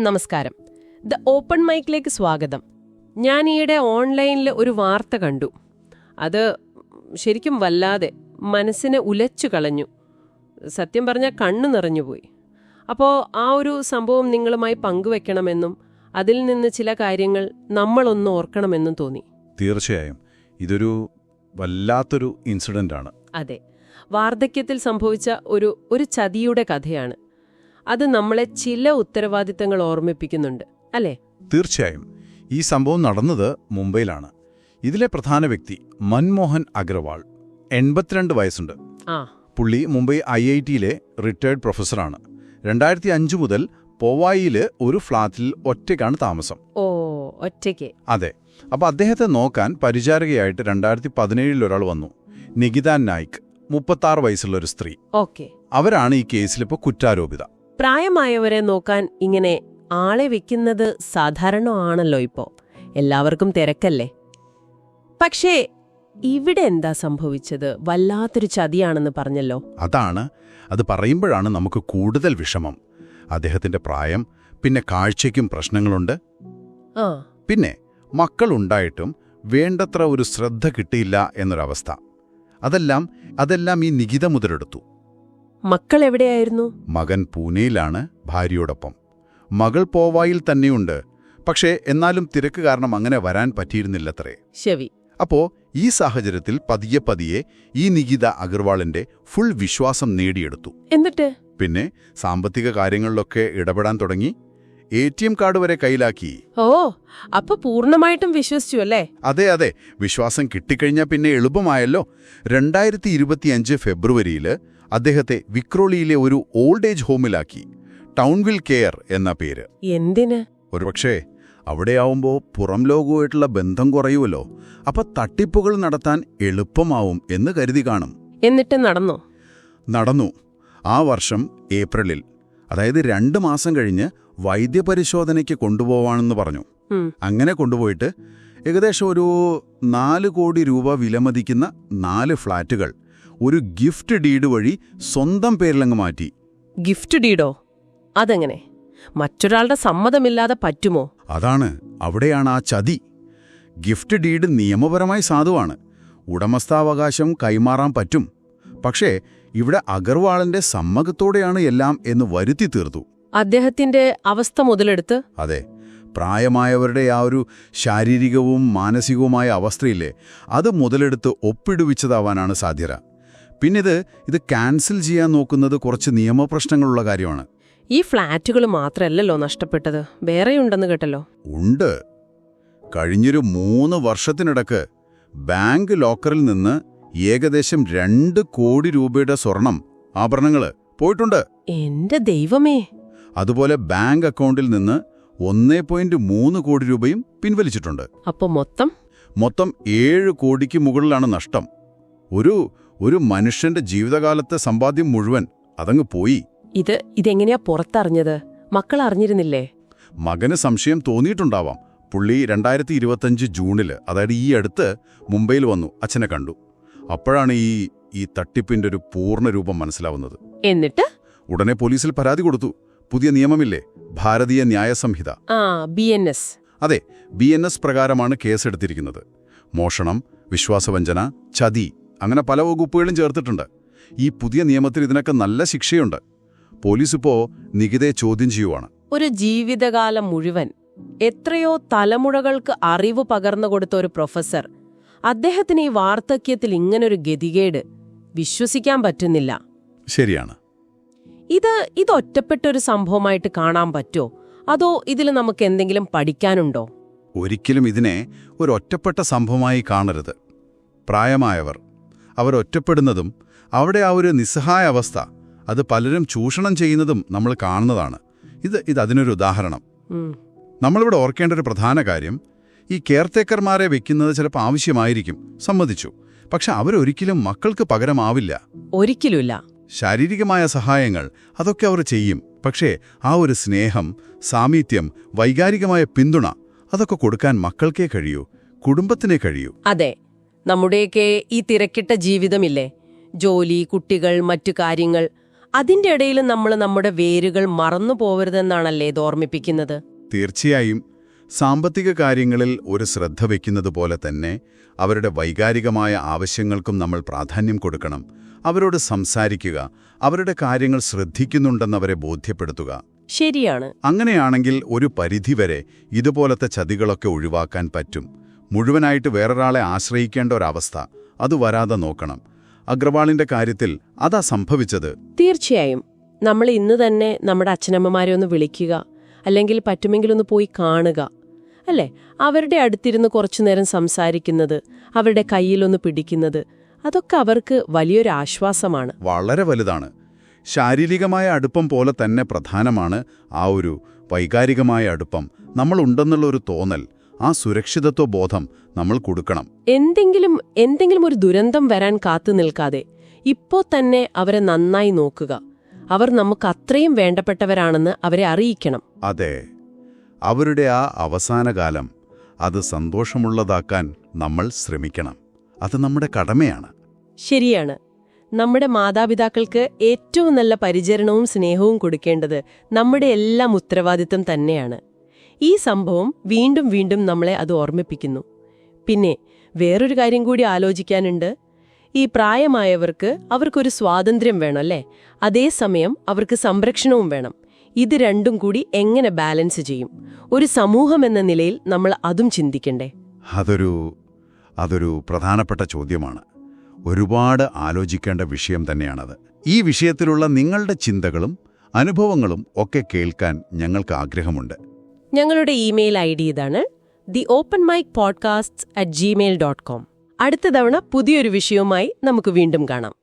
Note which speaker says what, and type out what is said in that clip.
Speaker 1: നമസ്കാരം. The open മൈക്കിലേക്ക് സ്വാഗതം. ഞാൻ ഈയിടെ ഓൺലൈനിൽ ഒരു വാർത്ത കണ്ടു. അത് ശരിക്കും വല്ലാതെ മനസ്സിനെ ഉലച്ചു കളഞ്ഞു. സത്യം പറഞ്ഞാൽ കണ്ണു നിറഞ്ഞുപോയി അപ്പോൾ ആ ഒരു സംഭവം നിങ്ങളുമായി പങ്കുവെക്കണമെന്നും അതിൽ നിന്ന് ചില കാര്യങ്ങൾ നമ്മളൊന്ന് ഓർക്കണമെന്നും തോന്നി.
Speaker 2: തീർച്ചയായും. ഇതൊരു വല്ലാത്തൊരു ഇൻസിഡന്റ് ആണ്
Speaker 1: അതെ. വാർദ്ധക്യത്തിൽ സംഭവിച്ച ഒരു ഒരു ചതിയുടെ കഥയാണ്. അത് നമ്മളെ ചില ഉത്തരവാദിത്തങ്ങൾ ഓർമ്മിപ്പിക്കുന്നുണ്ട് അല്ലേ?
Speaker 2: തീർച്ചയായും. ഈ സംഭവം നടന്നത് മുംബൈയിലാണ്. ഇതിലെ പ്രധാന വ്യക്തി മൻമോഹൻ അഗർവാൾ എൺപത്തിരണ്ട് വയസ്സുണ്ട്. പുള്ളി മുംബൈ ഐ ഐ ടിയിലെ റിട്ടയർഡ് പ്രൊഫസറാണ് രണ്ടായിരത്തി അഞ്ച് മുതൽ പോവായിയിൽ ഒരു ഫ്ളാറ്റിൽ ഒറ്റയ്ക്കാണ് താമസം.
Speaker 1: ഓ ഒറ്റയ്ക്ക്.
Speaker 2: അതെ. അപ്പോൾ അദ്ദേഹത്തെ നോക്കാൻ പരിചാരകയായിട്ട് രണ്ടായിരത്തി പതിനേഴിൽ ഒരാൾ വന്നു. നികിത നായിക് മുപ്പത്താറ് വയസ്സുള്ള ഒരു സ്ത്രീ.
Speaker 1: ഓക്കെ.
Speaker 2: അവരാണ് ഈ കേസിലിപ്പോൾ കുറ്റാരോപിത.
Speaker 1: പ്രായമായവരെ നോക്കാൻ ഇങ്ങനെ ആളെ വെക്കുന്നത് സാധാരണമാണല്ലോ ഇപ്പോൾ ഇപ്പോ. എല്ലാവർക്കും തിരക്കല്ലേ? പക്ഷേ ഇവിടെ എന്താ സംഭവിച്ചത്? വല്ലാത്തൊരു ചതിയാണെന്ന് പറഞ്ഞല്ലോ.
Speaker 2: അതാണ്. അത് പറയുമ്പോഴാണ് നമുക്ക് കൂടുതൽ വിഷമം. അദ്ദേഹത്തിന്റെ പ്രായം പിന്നെ കാഴ്ചയ്ക്കും പ്രശ്നങ്ങളുണ്ട്.
Speaker 1: ആ.
Speaker 2: പിന്നെ മക്കളുണ്ടായിട്ടും വേണ്ടത്ര ഒരു ശ്രദ്ധ കിട്ടിയില്ല എന്നൊരവസ്ഥ. അതെല്ലാം അതെല്ലാം ഈ നികിത മുതലെടുത്തു.
Speaker 1: മക്കൾ എവിടെയായിരുന്നു
Speaker 2: മകൻ പൂനെയിലാണ് ഭാര്യയോടൊപ്പം. മകൾ പോവായിൽ തന്നെയുണ്ട്. പക്ഷേ എന്നാലും തിരക്ക് കാരണം അങ്ങനെ വരാൻ പറ്റിയിരുന്നില്ലത്രേ.
Speaker 1: ശരി.
Speaker 2: അപ്പോ ഈ സാഹചര്യത്തിൽ പതിയെ പതിയെ ഈ നികിത അഗർവാളിന്റെ ഫുൾ വിശ്വാസം നേടിയെടുത്തു.
Speaker 1: എന്നിട്ട്?
Speaker 2: പിന്നെ സാമ്പത്തിക കാര്യങ്ങളിലൊക്കെ ഇടപെടാൻ തുടങ്ങി. എ ടി എം കാർഡ് വരെ കയ്യിലാക്കി.
Speaker 1: ഓ അപ്പൊ പൂർണമായിട്ടും വിശ്വസിച്ചു അല്ലേ?
Speaker 2: അതെ അതെ. വിശ്വാസം കിട്ടിക്കഴിഞ്ഞാൽ പിന്നെ എളുപ്പമായല്ലോ. രണ്ടായിരത്തി ഇരുപത്തിയഞ്ച് ഫെബ്രുവരിയിൽ അദ്ദേഹത്തെ വിക്രോളിയിലെ ഒരു ഓൾഡ് ഏജ് ഹോമിലാക്കി. ടൗൺവിൽ കെയർ എന്ന പേര്.
Speaker 1: എന്തിന്?
Speaker 2: ഒരുപക്ഷേ അവിടെയാവുമ്പോൾ പുറം ലോകവുമായിട്ടുള്ള ബന്ധം കുറയുമല്ലോ അപ്പൊ തട്ടിപ്പുകൾ നടത്താൻ എളുപ്പമാവും എന്ന് കരുതി കാണും.
Speaker 1: എന്നിട്ട് നടന്നു?
Speaker 2: നടന്നു. ആ വർഷം ഏപ്രിലിൽ അതായത് രണ്ട് മാസം കഴിഞ്ഞ് വൈദ്യപരിശോധനയ്ക്ക് കൊണ്ടുപോവാണെന്ന് പറഞ്ഞു. അങ്ങനെ കൊണ്ടുപോയിട്ട് ഏകദേശം ഒരു നാല് കോടി രൂപ വിലമതിക്കുന്ന നാല് ഫ്ളാറ്റുകൾ ഒരു ഗിഫ്റ്റ് ഡീഡ് വഴി സ്വന്തം പേരിലങ്ങ് മാറ്റി.
Speaker 1: ഗിഫ്റ്റ് ഡീഡോ അതെങ്ങനെ? മറ്റൊരാളുടെ സമ്മതമില്ലാതെ പറ്റുമോ?
Speaker 2: അതാണ് അവിടെയാണ് ആ ചതി. ഗിഫ്റ്റ് ഡീഡ് നിയമപരമായി സാധുവാണ്. ഉടമസ്ഥാവകാശം കൈമാറാൻ പറ്റും. പക്ഷേ ഇവിടെ അഗർവാളിന്റെ സമ്മതത്തോടെയാണ് എല്ലാം എന്ന് വരുത്തി തീർത്തു.
Speaker 1: അദ്ദേഹത്തിന്റെ അവസ്ഥ മുതലെടുത്ത്?
Speaker 2: അതെ പ്രായമായവരുടെ ആ ഒരു ശാരീരികവും മാനസികവുമായ അവസ്ഥയില്ലേ അത് മുതലെടുത്ത് ഒപ്പിടുവിച്ചതാവാനാണ് സാധ്യത. പിന്നിത് ഇത് ഇത് ക്യാൻസൽ ചെയ്യാൻ നോക്കുന്നത് കുറച്ച് നിയമപ്രശ്നങ്ങളുള്ള കാര്യമാണ്.
Speaker 1: ഈ ഫ്ലാറ്റുകൾ മാത്രമല്ലല്ലോ നഷ്ടപ്പെട്ടത്. വേറെയുണ്ടെന്ന് കേട്ടല്ലോ.
Speaker 2: ഉണ്ട്. കഴിഞ്ഞൊരു മൂന്ന് വർഷത്തിനിടക്ക് ബാങ്ക് ലോക്കറിൽ നിന്ന് ഏകദേശം രണ്ട് കോടി രൂപയുടെ സ്വർണം ആഭരണങ്ങൾ പോയിട്ടുണ്ട്.
Speaker 1: എന്റെ ദൈവമേ.
Speaker 2: അതുപോലെ ബാങ്ക് അക്കൗണ്ടിൽ നിന്ന് ഒന്നേ പോയിന്റ് മൂന്ന് കോടി രൂപയും പിൻവലിച്ചിട്ടുണ്ട്.
Speaker 1: അപ്പൊ മൊത്തം?
Speaker 2: മൊത്തം ഏഴ് കോടിക്ക് മുകളിലാണ് നഷ്ടം. ഒരു ഒരു മനുഷ്യന്റെ ജീവിതകാലത്തെ സമ്പാദ്യം മുഴുവൻ അതങ്ങ് പോയി.
Speaker 1: ഇത് ഇതെങ്ങനെയാ പുറത്തറിഞ്ഞത്? മക്കൾ അറിഞ്ഞിരുന്നില്ലേ?
Speaker 2: മകന് സംശയം തോന്നിയിട്ടുണ്ടാവാം. പുള്ളി രണ്ടായിരത്തി ഇരുപത്തഞ്ച് ജൂണിൽ അതായത് ഈ അടുത്ത് മുംബൈയിൽ വന്നു അച്ഛനെ കണ്ടു. അപ്പോഴാണ് ഈ ഈ തട്ടിപ്പിന്റെ ഒരു പൂർണ രൂപം മനസ്സിലാവുന്നത്.
Speaker 1: എന്നിട്ട്?
Speaker 2: ഉടനെ പോലീസിൽ പരാതി കൊടുത്തു. പുതിയ നിയമമില്ലേ? ഭാരതീയ ന്യായ സംഹിത അതെ ബി എൻ എസ് പ്രകാരമാണ് കേസെടുത്തിരിക്കുന്നത്. മോഷണം വിശ്വാസവഞ്ചന ചതി. അങ്ങനെ പല വകുപ്പുകളും ചേർത്തിട്ടുണ്ട്. ഈ പുതിയ നിയമത്തിൽ ഇതിനൊക്കെ നല്ല ശിക്ഷയുണ്ട്. പോലീസ് ഇപ്പോ നികിതയെ ചോദ്യം ചെയ്യുവാണ്.
Speaker 1: ഒരു ജീവിതകാലം മുഴുവൻ എത്രയോ തലമുറകൾക്ക് അറിവ് പകർന്നു കൊടുത്ത ഒരു പ്രൊഫസർ അദ്ദേഹത്തിന് ഈ വാർദ്ധക്യത്തിൽ ഇങ്ങനൊരു ഗതികേട് വിശ്വസിക്കാൻ പറ്റുന്നില്ല.
Speaker 2: ശരിയാണ്.
Speaker 1: ഇത് ഇതൊറ്റപ്പെട്ടൊരു സംഭവമായിട്ട് കാണാൻ പറ്റോ? അതോ ഇതിൽ നമുക്ക് എന്തെങ്കിലും പഠിക്കാനുണ്ടോ?
Speaker 2: ഒരിക്കലും ഇതിനെ ഒരു ഒറ്റപ്പെട്ട സംഭവമായി കാണരുത്. പ്രായമായവർ. അവർ ഒറ്റപ്പെടുന്നതും അവിടെ ആ ഒരു നിസ്സഹായ അവസ്ഥ അത് പലരും ചൂഷണം ചെയ്യുന്നതും നമ്മൾ കാണുന്നതാണ്. ഇത് ഇത് അതിനൊരു ഉദാഹരണം. നമ്മളിവിടെ ഓർക്കേണ്ട ഒരു പ്രധാന കാര്യം ഈ കെയർടേക്കർമാരെ വെക്കുന്നത് ചിലപ്പോൾ ആവശ്യമായിരിക്കും സമ്മതിച്ചു. പക്ഷെ അവരൊരിക്കലും മക്കൾക്ക് പകരമാവില്ല.
Speaker 1: ഒരിക്കലുമില്ല.
Speaker 2: ശാരീരികമായ സഹായങ്ങൾ അതൊക്കെ അവർ ചെയ്യും. പക്ഷേ ആ ഒരു സ്നേഹം സാമീത്യം വൈകാരികമായ പിന്തുണ അതൊക്കെ കൊടുക്കാൻ മക്കൾക്കേ കഴിയൂ കുടുംബത്തിനെ കഴിയൂ.
Speaker 1: അതെ. നമ്മുടെയൊക്കെ ഈ തിരക്കിട്ട ജീവിതമില്ലേ? ജോലി കുട്ടികൾ മറ്റു കാര്യങ്ങൾ. അതിന്റെ ഇടയിൽ നമ്മൾ നമ്മുടെ വേരുകൾ മറന്നു പോവരുതെന്നാണല്ലേ ഇത് ഓർമ്മിപ്പിക്കുന്നത്?
Speaker 2: തീർച്ചയായും. സാമ്പത്തിക കാര്യങ്ങളിൽ ഒരു ശ്രദ്ധ വയ്ക്കുന്നത് പോലെ തന്നെ അവരുടെ വൈകാരികമായ ആവശ്യങ്ങൾക്കും നമ്മൾ പ്രാധാന്യം കൊടുക്കണം. അവരോട് സംസാരിക്കുക അവരുടെ കാര്യങ്ങൾ ശ്രദ്ധിക്കുന്നുണ്ടെന്നവരെ ബോധ്യപ്പെടുത്തുക.
Speaker 1: ശരിയാണ്.
Speaker 2: അങ്ങനെയാണെങ്കിൽ ഒരു പരിധിവരെ ഇതുപോലത്തെ ചതികളൊക്കെ ഒഴിവാക്കാൻ പറ്റും. മുഴുവനായിട്ട് വേറൊരാളെ ആശ്രയിക്കേണ്ട ഒരവസ്ഥ. അത് വരാതെ നോക്കണം. അഗ്രവാളിന്റെ കാര്യത്തിൽ അതാ സംഭവിച്ചത്.
Speaker 1: തീർച്ചയായും. നമ്മൾ ഇന്ന് തന്നെ നമ്മുടെ അച്ഛനമ്മമാരെ ഒന്ന് വിളിക്കുക. അല്ലെങ്കിൽ പറ്റുമെങ്കിൽ ഒന്ന് പോയി കാണുക. അല്ലേ? അവരുടെ അടുത്തിരുന്ന് കുറച്ചു നേരം സംസാരിക്കുന്നത് അവരുടെ കയ്യിലൊന്ന് പിടിക്കുന്നത് അതൊക്കെ അവർക്ക് വലിയൊരു ആശ്വാസമാണ്.
Speaker 2: വളരെ വലുതാണ്. ശാരീരികമായ അടുപ്പം പോലെ തന്നെ പ്രധാനമാണ് ആ ഒരു വൈകാരികമായ അടുപ്പം. നമ്മളുണ്ടെന്നുള്ള ഒരു തോന്നൽ. ആ സുരക്ഷിതത്വ ബോധം നമ്മൾ കൊടുക്കണം.
Speaker 1: എന്തെങ്കിലും എന്തെങ്കിലും ഒരു ദുരന്തം വരാൻ കാത്തു നിൽക്കാതെ ഇപ്പോ തന്നെ അവരെ നന്നായി നോക്കുക. അവർ നമുക്ക് അത്രയും വേണ്ടപ്പെട്ടവരാണെന്ന് അവരെ അറിയിക്കണം.
Speaker 2: അതെ. അവരുടെ ആ അവസാനകാലം അത് സന്തോഷമുള്ളതാക്കാൻ നമ്മൾ ശ്രമിക്കണം. അത് നമ്മുടെ കടമയാണ്.
Speaker 1: ശരിയാണ്. നമ്മുടെ മാതാപിതാക്കൾക്ക് ഏറ്റവും നല്ല പരിചരണവും സ്നേഹവും കൊടുക്കേണ്ടത് നമ്മുടെ എല്ലാം ഉത്തരവാദിത്തം തന്നെയാണ്. ഈ സംഭവം വീണ്ടും വീണ്ടും നമ്മളെ അത് ഓർമ്മിപ്പിക്കുന്നു. പിന്നെ വേറൊരു കാര്യം കൂടി ആലോചിക്കാനുണ്ട്. ഈ പ്രായമായവർക്ക് അവർക്കൊരു സ്വാതന്ത്ര്യം വേണം അല്ലേ? അതേസമയം അവർക്ക് സംരക്ഷണവും വേണം. ഇത് രണ്ടും കൂടി എങ്ങനെ ബാലൻസ് ചെയ്യും? ഒരു സമൂഹം എന്ന നിലയിൽ നമ്മൾ അതും ചിന്തിക്കണ്ടേ?
Speaker 2: അതൊരു അതൊരു പ്രധാനപ്പെട്ട ചോദ്യമാണ്. ഒരുപാട് ആലോചിക്കേണ്ട വിഷയം തന്നെയാണത്. ഈ വിഷയത്തിലുള്ള നിങ്ങളുടെ ചിന്തകളും അനുഭവങ്ങളും ഒക്കെ കേൾക്കാൻ ഞങ്ങൾക്ക് ആഗ്രഹമുണ്ട്.
Speaker 1: ഞങ്ങളുടെ ഇമെയിൽ ഐ ഡി ഇതാണ് the open mic podcast at Gmail dot com അടുത്ത തവണ പുതിയൊരു വിഷയവുമായി നമുക്ക് വീണ്ടും കാണാം.